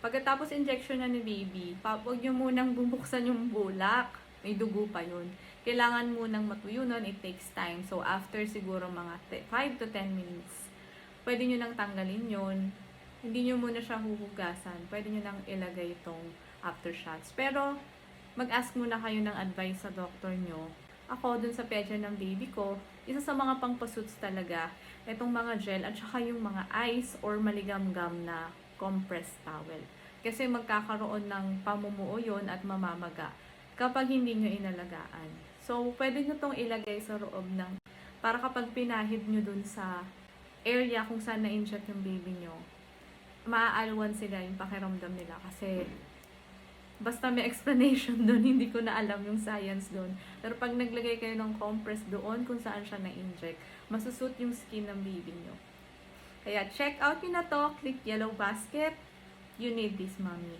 Pagkatapos injection na ni baby, huwag nyo munang bubuksan yung bulak. May dugo pa yun. Kailangan munang matuyo nun. It takes time. So, after siguro mga 5 to 10 minutes, pwede nyo nang tanggalin yun. Hindi nyo muna siya huhugasan. Pwede nyo nang ilagay itong aftershots. Pero, mag-ask muna kayo ng advice sa doctor nyo. Ako, dun sa pedya ng baby ko, isa sa mga pangpasuits talaga, itong mga gel at saka yung mga ice or maligam-gam na compressed towel. Kasi magkakaroon ng pamumuo yun at mamamaga kapag hindi nyo inalagaan. So, pwede nyo tong ilagay sa loob ng, para kapag pinahid nyo dun sa area kung saan na-inject yung baby nyo, maaalwan sila yung pakiramdam nila kasi basta may explanation doon, hindi ko na alam yung science doon. Pero pag naglagay kayo ng compress doon kung saan siya na-inject, masusut yung skin ng baby nyo. Kaya check out nyo na to, click yellow basket. You need this, mommy.